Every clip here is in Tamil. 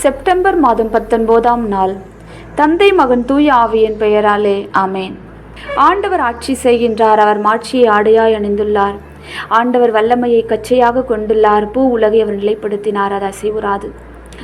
செப்டம்பர் மாதம் பத்தொன்பதாம் நாள். தந்தை மகன் தூய ஆவியின் பெயராலே ஆமேன். ஆண்டவர் ஆட்சி செய்கின்றார் அவர் மாட்சியை ஆடையாய் அணிந்துள்ளார். ஆண்டவர் வல்லமையை கச்சையாக கொண்டுள்ளார் பூ உலகை அவர் நிலைப்படுத்தினார் அது அசைவுறாது.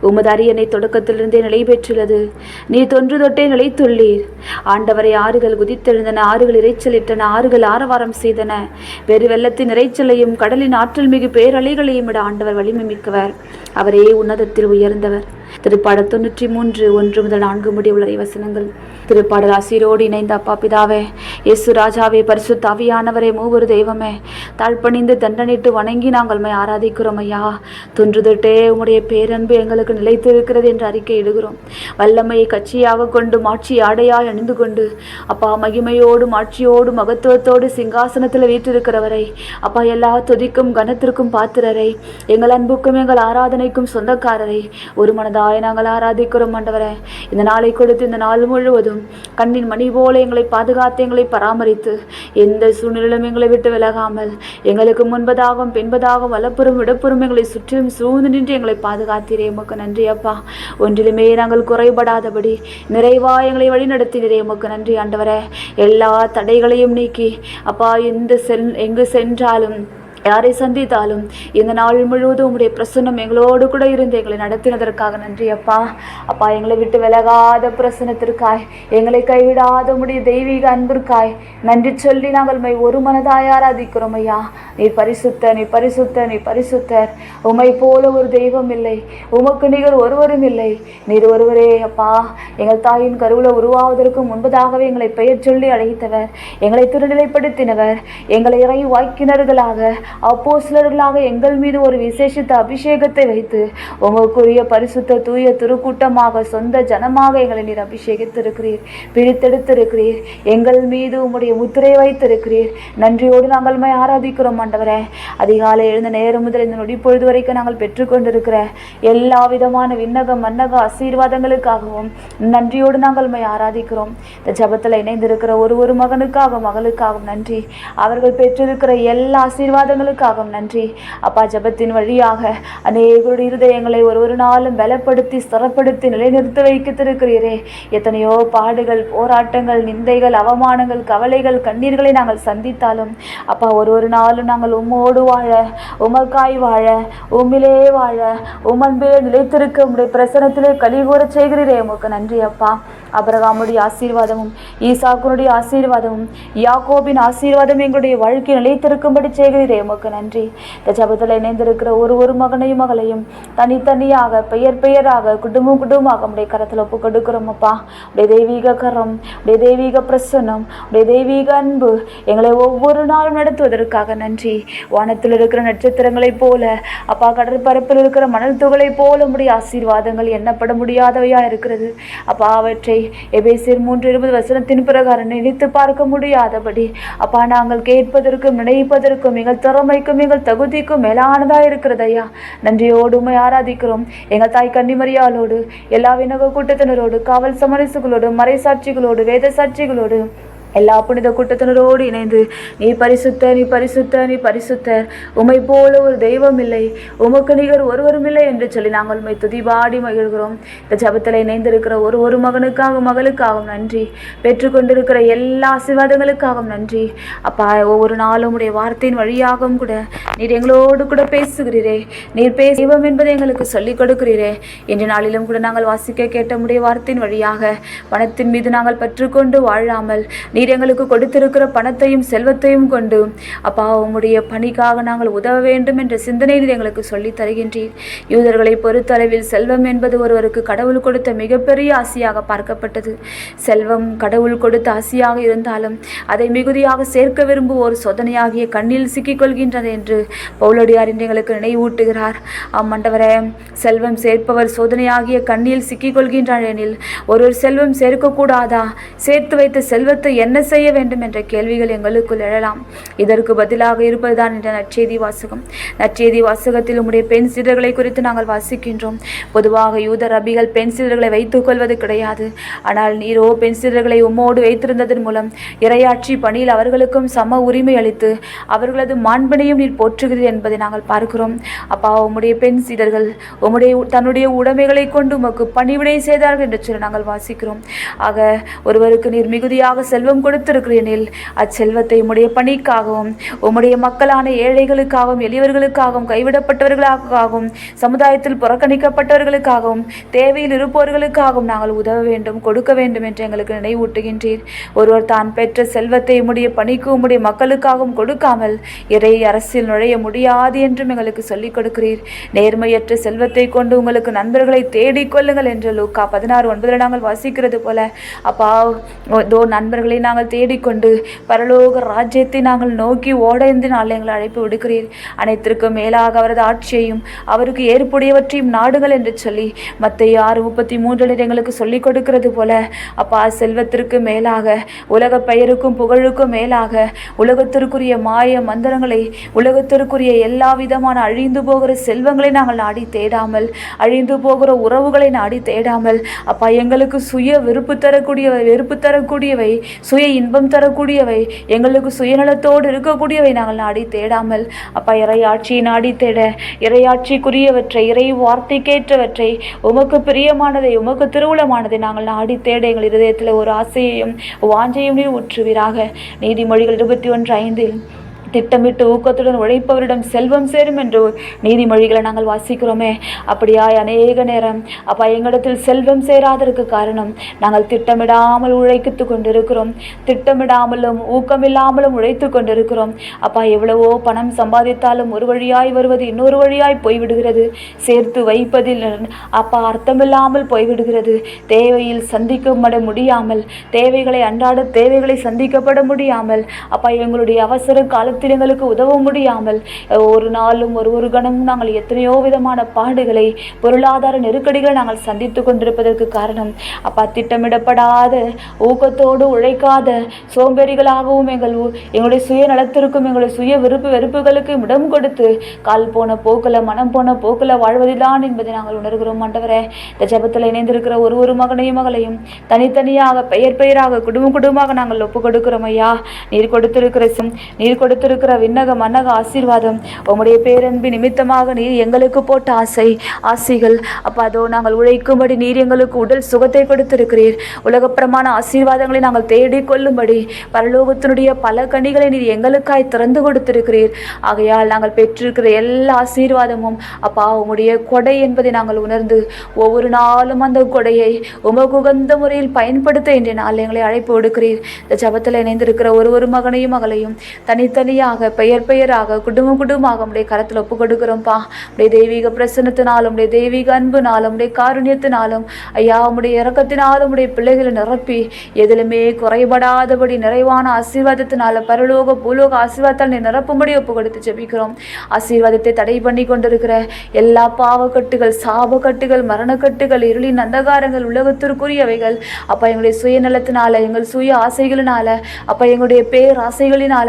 உமது அரியணை தொடக்கத்திலிருந்தே நிலை பெற்றுள்ளது நீ தொன்று தொட்டே நிலைத்துள்ளீர். ஆண்டவரை ஆறுகள் குதித்தெழுந்தன ஆறுகள் இறைச்சலிட்டன ஆறுகள் ஆரவாரம் செய்தன. வெறு வெள்ளத்தின் இறைச்சலையும் கடலின் ஆற்றல் மிகு பேரலைகளையும் விட ஆண்டவர் வலிமை மிக்கவர் அவரே உன்னதத்தில் உயர்ந்தவர். திருப்பாடல் தொண்ணூற்றி மூன்று ஒன்று முதல் நான்கு முடிவுள்ள உள்ள வசனங்கள். திருப்பாடல் ஆசிரோடு இணைந்த அப்பா பிதாவே இயேசு ராஜாவே பரிசு தவியானவரே மூவரு தெய்வமே தாழ்பணிந்து தண்டனிட்டு வணங்கி நாங்கள் மை ஆராதிக்கிறோம் ஐயா. தொன்று உங்களுடைய பேரன்பு எங்களுக்கு நிலைத்திருக்கிறது என்று அறிக்கை இடுகிறோம். வல்லமையை கட்சியாக கொண்டு மாட்சி ஆடையாய் அணிந்து கொண்டு அப்பா மகிமையோடு மாட்சியோடு மகத்துவத்தோடு சிங்காசனத்தில் வீற்றிருக்கிறவரை அப்பா எல்லா துதிக்கும் கனத்திற்கும் பாத்திரரை எங்கள் அன்புக்கும் எங்கள் ஆராதனைக்கும் சொந்தக்காரரை ஒரு மனதாய் நாங்கள் ஆராதிக்கிறோம் ஆண்டவரே. இந்த நாளை கொடுத்து இந்த நாள் முழுவதும் கண்ணின் மணி போல எங்களை பாதுகாத்து எங்களை பராமரித்து எந்த சூழ்நிலையிலும் எங்களை விட்டு விலகாமல் எங்களுக்கு முன்பதாகவும் பின்பதாகவும் வலப்புறம் இடப்புறம் எங்களை சுற்றிலும் சூழ்ந்து நின்று எங்களை பாதுகாத்தீரே. உமக்கு நன்றி அப்பா. ஒன்றிலுமே நாங்கள் குறைபடாதபடி நிறைவா எங்களை வழிநடத்தினரே. உமக்கு நன்றி ஆண்டவரே. எல்லா தடைகளையும் நீக்கி அப்பா எந்த செல் எங்கு சென்றாலும் யாரை சந்தித்தாலும் இந்த நாள் முழுவதும் உங்களுடைய பிரசன்னம் எங்களோடு கூட இருந்து எங்களை நடத்தினதற்காக நன்றி அப்பா. அப்பா எங்களை விட்டு விலகாத பிரசனத்திற்காய் எங்களை கைவிடாத உடைய தெய்வீக அன்பிற்காய் நன்றி சொல்லி நாங்கள் மை ஒரு மனதாய் ஆராதிக்கிறோம் ஐயா. நீ பரிசுத்த நீ பரிசுத்த நீ பரிசுத்தர். உமை போல ஒரு தெய்வம் இல்லை உமக்கு நிகர் ஒருவரும் இல்லை. நீர் ஒருவரே அப்பா. எங்கள் தாயின் கருவில் உருவாவதற்கு முன்பதாகவே எங்களை பெயர் சொல்லி அழைத்தவர் எங்களை திருநிலைப்படுத்தினவர் எங்களை இறை வாய்க்கினர்களாக அப்போஸ்லர்களாக எங்கள் மீது ஒரு விசேஷித்த அபிஷேகத்தை வைத்து உங்களுக்குரிய பரிசுத்த தூய திருக்கூட்டமாக சொந்த ஜனமாக எங்களை நீர் அபிஷேகித்திருக்கிறீர் பிரித்தெடுத்திருக்கிறீர் எங்கள் மீது உங்களுடைய முத்திரை வைத்திருக்கிறீர். நன்றியோடு நாங்கள் ஆராதிக்கிறோம் ஆண்டவரே. அதிகாலை எழுந்த நேரம் முதல் இந்த நொடி பொழுது வரைக்கும் நாங்கள் பெற்றுக்கொண்டிருக்கிற எல்லா விதமான விண்ணக மன்னக ஆசீர்வாதங்களுக்காகவும் நன்றியோடு நாங்கள் மை ஆராதிக்கிறோம். இந்த ஜபத்தில் இணைந்திருக்கிற ஒரு ஒரு மகனுக்காகவும் மகளுக்காகவும் நன்றி. அவர்கள் பெற்றிருக்கிற எல்லா ஆசீர்வாதங்களும் ஆசீர்வாதங்களுக்காகவும் நன்றி. அப்பா ஜபத்தின் வழியாக அநேகருடைய இருதயங்களை ஒரு ஒரு நாளும் பலப்படுத்தி ஸ்திரப்படுத்தி நிலைநிறுத்த வைக்கத்திருக்கிறீரே எத்தனையோ பாடுகள் போராட்டங்கள் நிந்தைகள் அவமானங்கள் கவலைகள் கண்ணீர்களை நாங்கள் சந்தித்தாலும் அப்பா ஒரு ஒரு நாளும் நாங்கள் உம்மோடு வாழ உமக்காய் வாழ உம்மிலே வாழ உமன்பே நிலைத்திருக்க உடைய பிரசனத்திலே கழிவுற செய்கிறீரே. உமக்கு நன்றி அப்பா. அபரகாமுடைய ஆசீர்வாதமும் ஈசாக்குனுடைய ஆசீர்வாதமும் யாக்கோபின் ஆசீர்வாதம் எங்களுடைய வாழ்க்கை நிலைத்திருக்கும்படி செய்கிறீரே. உமக்கு நன்றி. இந்த ஜபத்தில் இணைந்திருக்கிற ஒரு ஒரு மகனையும் மகளையும் தனித்தனியாக பெயர் பெயராக குடும்பம் குடும்பமாக உடைய கரத்தில் ஒப்பு கொடுக்குறோம் அப்பா. உடைய தெய்வீக கரம் உடைய தெய்வீக பிரசன்னம் உடைய தெய்வீக அன்பு எங்களை ஒவ்வொரு நாளும் நடத்துவதற்காக நன்றி. வானத்தில் இருக்கிற நட்சத்திரங்களைப் போல அப்பா கடற்பரப்பில் இருக்கிற மணல் துகளைப் போல உடைய ஆசீர்வாதங்கள் எண்ணப்பட முடியாதவையாக இருக்கிறது. அப்பா அவற்றை எபேசியர் மூன்று இருபது வசனத்தின் பிரகாரம் நினைத்து பார்க்க முடியாதபடி அப்பா நாங்கள் கேட்பதற்கும் நினைப்பதற்கும் எங்கள் திறமைக்கும் எங்கள் தகுதிக்கும் மேலானதா இருக்கிறது ஐயா நன்றியோடு உண்மை ஆராதிக்கிறோம். எங்கள் தாய் கன்னிமரியாளோடு எல்லா வினவ கூட்டத்தினரோடு காவல் சமரசுகளோடு மறைசாட்சிகளோடு வேத சாட்சிகளோடு எல்லா புனித கூட்டத்தினரோடு இணைந்து நீ பரிசுத்த நீ பரிசுத்த நீ பரிசுத்தர் உமை போல ஒரு தெய்வம் இல்லை உமக்கு நிகர் ஒருவரும் இல்லை என்று சொல்லி நாங்கள் உண்மை துதிபாடி மகிழ்கிறோம். இந்த ஜபத்தில் இணைந்திருக்கிற ஒரு ஒரு மகனுக்காக மகளுக்காகவும் நன்றி. பெற்றுக்கொண்டிருக்கிற எல்லா ஆசீர்வாதங்களுக்காகவும் நன்றி. அப்பா ஒவ்வொரு நாளும் உடைய வார்த்தையின் வழியாகவும் கூட நீர் எங்களோடு கூட பேசுகிறீரே. நீர் பேச தெய்வம் என்பதை எங்களுக்கு சொல்லிக் கொடுக்கிறீரே. இன்று நாளிலும் கூட நாங்கள் வாசிக்க கேட்ட உடைய வார்த்தையின் வழியாக பணத்தின் மீது நாங்கள் பற்றுக்கொண்டு வாழாமல் நீர் எங்களுக்கு கொடுத்திருக்கிற பணத்தையும் செல்வத்தையும் கொண்டு அப்பா உம்முடைய பணிக்காக நாங்கள் உதவ வேண்டும் என்ற சிந்தனை நீர் எங்களுக்கு சொல்லித் தருகின்றீர். யூதர்களை பொறுத்தளவில் செல்வம் என்பது ஒருவருக்கு கடவுள் கொடுத்த மிகப்பெரிய ஆசையாக பார்க்கப்பட்டது. செல்வம் கடவுள் கொடுத்த ஆசையாக இருந்தாலும் அதை மிகுதியாக சேர்க்க விரும்புவோர் சோதனையாகிய கண்ணில் சிக்கிக் கொள்கின்றது என்று பவுலடியார் என்று எங்களுக்கு நினைவூட்டுகிறார். ஆமாண்டவரே செல்வம் சேர்ப்பவர் சோதனையாகிய கண்ணில் சிக்கிக் கொள்கின்றார் எனில் ஒருவர் செல்வம் சேர்க்கக்கூடாதா சேர்த்து வைத்த செல்வத்தை என்ன செய்ய வேண்டும் என்ற கேள்விகள் எங்களுக்குள் எழலாம். இதற்கு பதிலாக இருப்பதுதான் என்ற நற்செய்தி வாசகம். நற்செய்தி வாசகத்தில் உம்முடைய பெண் சீடர்களை குறித்து நாங்கள் வாசிக்கின்றோம். பொதுவாக யூத ரபிகள் பெண் சீடர்களை வைத்துக் கொள்வது கிடையாது. ஆனால் நீரோ பெண் சீடர்களை உம்மோடு வைத்திருந்ததன் மூலம் இரையாற்றி பணியில் அவர்களுக்கும் சம உரிமை அளித்து அவர்களது மாண்பினையும் நீர் போற்றுகிறீர் என்பதை நாங்கள் பார்க்கிறோம். அப்பா உம்முடைய பெண் சீடர்கள் உம்முடைய தன்னுடைய உடைமைகளை கொண்டு உமக்கு பணிவிடை செய்தார்கள் என்று சொல்லி நாங்கள் வாசிக்கிறோம். ஆக ஒருவருக்கு நீர் மிகுதியாக செல்வம் கொடுத்திருக்கிறீனில். அச்செல்வத்தை உம்முடைய பணிக்காகவும் உம்முடைய மக்களான ஏழைகளுக்காகவும் எளியவர்களுக்காகவும் கைவிடப்பட்டவர்களுக்காகவும் சமுதாயத்தில் புறக்கணிக்கப்பட்டவர்களுக்காகவும் தேவையில் இருப்பவர்களுக்காகவும் நாங்கள் உதவ வேண்டும் கொடுக்க வேண்டும் என்று எங்களுக்கு நினைவூட்டுகின்றீர். ஒருவர் தான் பெற்ற செல்வத்தை உம்முடைய பணிக்கு உம்முடைய மக்களுக்காகவும் கொடுக்காமல் இறை அரசில் நுழைய முடியாது என்றும் எங்களுக்கு சொல்லிக் கொடுக்கிறீர். நேர்மையற்ற செல்வத்தை கொண்டு உங்களுக்கு நண்பர்களை தேடிக் கொள்ளுங்கள் என்று லூக்கா பதினாறு ஒன்பதில் நாங்கள் வாசிக்கிறது போல அப்பா தோ நண்பர்களை நாங்கள் தேடிக்கொண்டு பரலோக ராஜ்யத்தை நாங்கள் நோக்கி ஓடைந்து நாள் எங்களை அழைப்பு விடுக்கிறீர். அனைத்திற்கும் மேலாக அவரது ஆட்சியையும் அவருக்கு ஏற்புடையவற்றையும் நாடுகள் என்று சொல்லி மற்ற ஆறு முப்பத்தி மூன்றில் எங்களுக்கு சொல்லிக் கொடுக்கிறது போல அப்பா செல்வத்திற்கு மேலாக உலக பெயருக்கும் புகழுக்கும் மேலாக உலகத்திற்குரிய மாய மந்திரங்களை உலகத்திற்குரிய எல்லா விதமான அழிந்து போகிற செல்வங்களை நாங்கள் நாடி தேடாமல் அழிந்து போகிற உறவுகளை நாடி தேடாமல் அப்பா எங்களுக்கு சுய வெறுப்பு தரக்கூடியவை வெறுப்பு தரக்கூடியவை சுய இன்பம் தரக்கூடியவை எங்களுக்கு சுயநலத்தோடு இருக்கக்கூடியவை நாங்கள் நாடி தேடாமல். அப்பா இறையாட்சியை நாடி தேட இறையாட்சிக்குரியவற்றை இறை வார்த்தைக்கேற்றவற்றை உமக்கு பிரியமானதை உமக்கு திருவுளமானதை நாங்கள் நாடி தேட எங்கள் இருதயத்தில் ஒரு ஆசையையும் வாஞ்சையும் நீர் ஊற்றுவீராக. நீதிமொழிகள் இருபத்தி ஒன்று ஐந்தில் திட்டமிட்டு ஊக்கத்துடன் உழைப்பவரிடம் செல்வம் சேரும் என்று நீதிமொழிகளை நாங்கள் வாசிக்கிறோமே. அப்படியாய் அநேக நேரம் அப்பா எங்களிடத்தில் செல்வம் சேராதற்கு காரணம் நாங்கள் திட்டமிடாமல் உழைத்து கொண்டிருக்கிறோம். திட்டமிடாமலும் ஊக்கமில்லாமலும் உழைத்து கொண்டிருக்கிறோம். அப்பா எவ்வளவோ பணம் சம்பாதித்தாலும் ஒரு வழியாய் வருவது இன்னொரு வழியாய் போய்விடுகிறது. சேர்த்து வைப்பதில் அப்பா அர்த்தமில்லாமல் போய்விடுகிறது. தேவையில் சந்திக்கப்பட முடியாமல் தேவைகளை அன்றாட தேவைகளை சந்திக்கப்பட முடியாமல் அப்பா எங்களுடைய அவசர காலத்தில் எங்களுக்கு உதவ முடியாமல் ஒரு நாளும் ஒரு ஒரு கணமும் நாங்கள் எத்தனையோ விதமான பாடுகளை பொருளாதார நெருக்கடிகளை நாங்கள் சந்தித்து கொண்டிருப்பதற்கு காரணம் அப்பா திட்டமிடப்படாத ஊக்கத்தோடு உழைக்காத சோம்பேறிகளாகவும் எங்கள் ஊ- எங்களுடைய சுயநலத்திற்கும் எங்களுடைய சுய விருப்பு வெறுப்புகளுக்கு இடம் கொடுத்து கால் போன போக்கில் மனம் போன போக்கில் வாழ்வதுதான் என்பதை நாங்கள் உணர்கிறோம் ஆண்டவரே இந்த ஜெபத்தில் இணைந்திருக்கிற ஒரு ஒரு மகனையும் மகளையும் தனித்தனியாக பெயர் பெயராக குடும்ப குடும்பமாக நாங்கள் ஒப்பு கொடுக்கிறோம் ஐயா நீர் கொடுத்திருக்கிற நீர் நீர் கொடுத்திருக்கிற விண்ணக மன்னக ஆசீர்வாதம். உங்களுடைய பேரன்பு நிமித்தமாக நீர் எங்களுக்கு போட்ட ஆசை. ஆசைகள் அப்போ அதோ நாங்கள் உழைக்கும்படி நீர் எங்களுக்கு உடல் சுகத்தை கொடுத்திருக்கிறீர். உலகப்பிரமான ஆசீர்வாதங்களை நாங்கள் தேடிக்கொள்ளும்படி பரலோகத்தினுடைய பல கனிகளை நீர் எங்களுக்காய் திறந்து கொடுத்திருக்கிறீர். ஆகையால் நாங்கள் பெற்றிருக்கிற எல்லா ஆசீர்வாதமும் அப்பா உங்களுடைய கொடை என்பதை நாங்கள் உணர்ந்து ஒவ்வொரு நாளும் அந்த கொடையை உமகுகந்த முறையில் பயன்படுத்த இன்றைய நாள் எங்களை அழைப்பு விடுக்கிறீர். இந்த ஜபத்தில் இணைந்திருக்கிற ஒரு ஒரு மகனையும் மகளையும் தனித்தனி தனித்தனியாக பெயர் பெயராக குடும்பம் குடும்பமாக உடைய கரத்தில் ஒப்பு கொடுக்குறோம்ப்பா உடைய தெய்வீக பிரசன்னத்தினாலும் உடைய தெய்வீக அன்புனாலும் உடைய காருண்யத்தினாலும் ஐயா உடைய இறக்கத்தினாலும் உடைய பிள்ளைகளை நிரப்பி எதிலுமே குறைபடாதபடி நிறைவான ஆசீர்வாதத்தினால பரலோக பூலோக ஆசீர்வாதத்தால் நீ நிரப்பும்படி ஒப்பு கொடுத்து ஜெபிக்கிறோம். ஆசீர்வாதத்தை தடை பண்ணி கொண்டிருக்கிற எல்லா பாவக்கட்டுகள் சாபக்கட்டுகள் மரணக்கட்டுகள் இருளின் அந்தகாரங்கள் உலகத்திற்குரியவைகள் அப்போ எங்களுடைய சுயநலத்தினால எங்கள் சுய ஆசைகளினால அப்போ எங்களுடைய பேர் ஆசைகளினால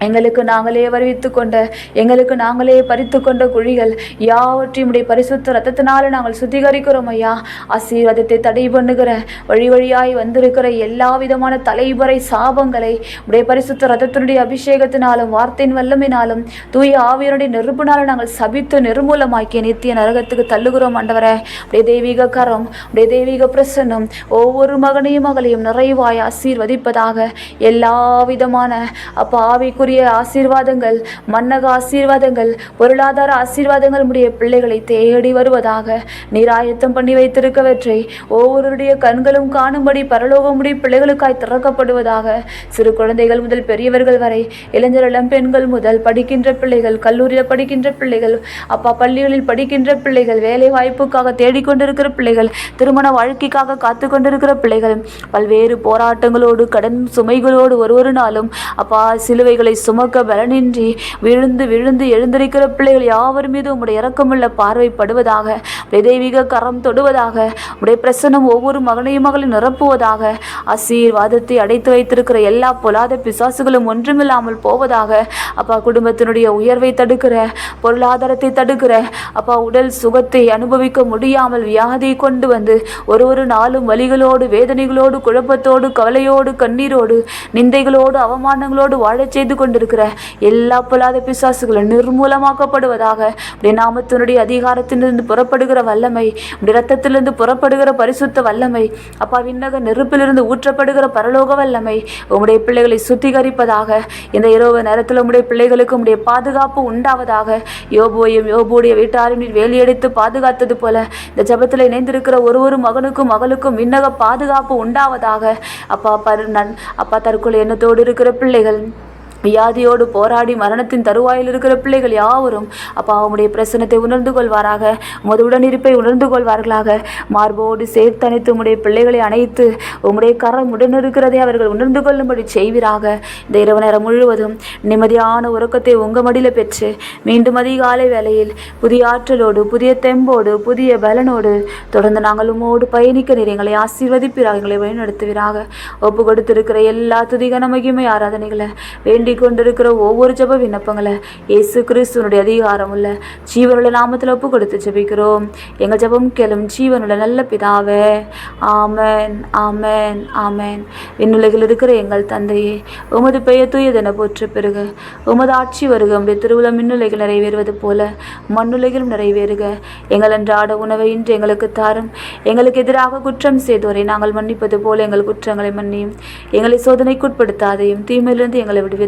எங்களுக்கு நாங்களே வருவித்து கொண்ட எங்களுக்கு நாங்களே பறித்து கொண்ட குழிகள் யாவற்றையும் உடைய பரிசுத்த ரத்தத்தினால நாங்கள் சுத்திகரிக்கிறோம் ஐயா. ஆசீர்வாதத்தை தடை பண்ணுகிற வழி வழியாய் வந்திருக்கிற எல்லா விதமான தலைமுறை சாபங்களை உடைய பரிசுத்த ரத்தத்தினுடைய அபிஷேகத்தினாலும் வார்த்தையின் வல்லமினாலும் தூய ஆவியனுடைய நெருப்பினாலும் நாங்கள் சபித்து நிர்மூலமாக்கிய நித்திய நரகத்துக்கு தள்ளுகிறோம் ஆண்டவரே. உடைய தெய்வீக கரம் உடைய தெய்வீக பிரசன்னம் ஒவ்வொரு மகனையும் மகளையும் நிறைவாய் ஆசீர்வதிப்பதாக எல்லா விதமான அப்போ ஆவிக்குரிய ஆசீர்வாதங்கள் மன்னக ஆசீர்வாதங்கள் பொருளாதார ஆசீர்வாதங்கள் உடைய பிள்ளைகளை தேடி வருவதாக நீராயத்தம் பண்ணி வைத்திருக்கவற்றை ஒவ்வொருடைய கண்களும் காணும்படி பரலோகமுடைய பிள்ளைகளுக்காய் திறக்கப்படுவதாக சிறு குழந்தைகள் முதல் பெரியவர்கள் வரை இளைஞர் இளம் பெண்கள் முதல் படிக்கின்ற பிள்ளைகள் கல்லூரியில் படிக்கின்ற பிள்ளைகள் அப்பா பள்ளிகளில் படிக்கின்ற பிள்ளைகள் வேலை வாய்ப்புக்காக தேடிக்கொண்டிருக்கிற பிள்ளைகள் திருமண வாழ்க்கைக்காக காத்து கொண்டிருக்கிற பிள்ளைகள் பல்வேறு போராட்டங்களோடு கடன் சுமைகளோடு ஒரு ஒரு நாளும் அப்பா சிலுவைகளை சுமக்க பலனின்றி விழுந்து விழுந்து எழுந்திருக்கிற பிள்ளைகள் யாவர் மீது உம்முடைய இறக்கமுள்ள பார்வைப்படுவதாக தெய்வீக கரம் தொடுவதாக உடைய பிரசனம் ஒவ்வொரு மகனையும் மகளையும் நிரப்புவதாக ஆசீர்வாதத்தை அடைத்து வைத்திருக்கிற எல்லா பொல்லாத பிசாசுகளும் ஒன்றுமில்லாமல் போவதாக அப்பா குடும்பத்தினுடைய உயர்வை தடுக்கிற பொருளாதாரத்தை தடுக்கிற அப்பா உடல் சுகத்தை அனுபவிக்க முடியாமல் வியாதியை கொண்டு வந்து ஒரு ஒரு நாளும் வலிகளோடு வேதனைகளோடு குழப்பத்தோடு கவலையோடு கண்ணீரோடு நிந்தைகளோடு அவமானங்களோடு வாழச் செய்து கொண்டிருக்கிற எல்லா பொல்லாத பிசாசுகளும் நிர்மூலமாக்கப்படுவதாக நாமத்தினுடைய அதிகாரத்திலிருந்து புறப்படுகிற வல்லமை உடைய ரத்தத்திலிருந்து புறப்படுகிற பரிசுத்த வல்லமை அப்பா விண்ணக நெருப்பிலிருந்து ஊற்றப்படுகிற பரலோக வல்லமை உம்முடைய பிள்ளைகளை சுத்திகரிப்பதாக இந்த இரவு நேரத்தில் உங்களுடைய பிள்ளைகளுக்கு உங்களுடைய பாதுகாப்பு உண்டாவதாக யோபுவையும் யோபுடைய வீட்டாரையும் நீர் வேலியடித்து பாதுகாத்தது போல இந்த ஜெபத்தில் இணைந்திருக்கிற ஒரு ஒரு மகனுக்கும் மகளுக்கும் விண்ணக பாதுகாப்பு உண்டாவதாக அப்பா பரு நன் அப்பா தற்கொலை எண்ணத்தோடு இருக்கிற பிள்ளைகள் வியாதியோடு போராடி மரணத்தின் தருவாயில் இருக்கிற பிள்ளைகள் யாவரும் அப்பா உம்முடைய பிரசனத்தை உணர்ந்து கொள்வாராக உமது உடனிருப்பை உணர்ந்து கொள்வார்களாக. மார்போடு சேர்த்தனைத்து உம்முடைய பிள்ளைகளை அணைத்து உம்முடைய கரம் உடனிருக்கிறதை அவர்கள் உணர்ந்து கொள்ளும்படி செய்வீராக. இந்த இரவு நேரம் முழுவதும் நிம்மதியான உறக்கத்தை உங்க மடியில் பெற்று மீண்டும் அதிகாலை வேளையில் புதிய ஆற்றலோடு புதிய தெம்போடு புதிய பலனோடு தொடர்ந்து நாங்கள் உம்மோடு பயணிக்க நீர் எங்களை ஆசீர்வதிப்பீராக எங்களை வழிநடத்துவீராக. ஒப்பு கொடுத்திருக்கிற எல்லா துதிகன மகிமை ஆராதனைகளை வேண்டிக் கொண்டிருக்கிற ஒவ்வொரு ஜெப விண்ணப்பங்களை இயேசு கிறிஸ்துவனுடைய அதிகாரம் உள்ள ஜீவனுள்ள நாமத்தில் ஒப்பு கொடுத்து ஜெபிக்கிறோம். எங்கள் ஜபம் கேளும் ஜீவனுள்ள நல்ல பிதாவே ஆமேன் ஆமேன் ஆமேன். விண்ணுலகில் இருக்கிற எங்கள் தந்தையே உமது பெயர் தூயதென போற்ற பிறகு உமது ஆட்சி வருக உடைய திருவிழா மின்னுலகில் நிறைவேறுவது போல மண்ணுலகிலும் நிறைவேறுக. எங்கள் அன்றாட உணவை இன்று எங்களுக்கு தாரும். எங்களுக்கு எதிராக குற்றம் செய்தோரை நாங்கள் மன்னிப்பது போல எங்கள் குற்றங்களை மன்னியும். எங்களை சோதனைக்குட்படுத்தாதையும் தீமையிலிருந்து எங்களை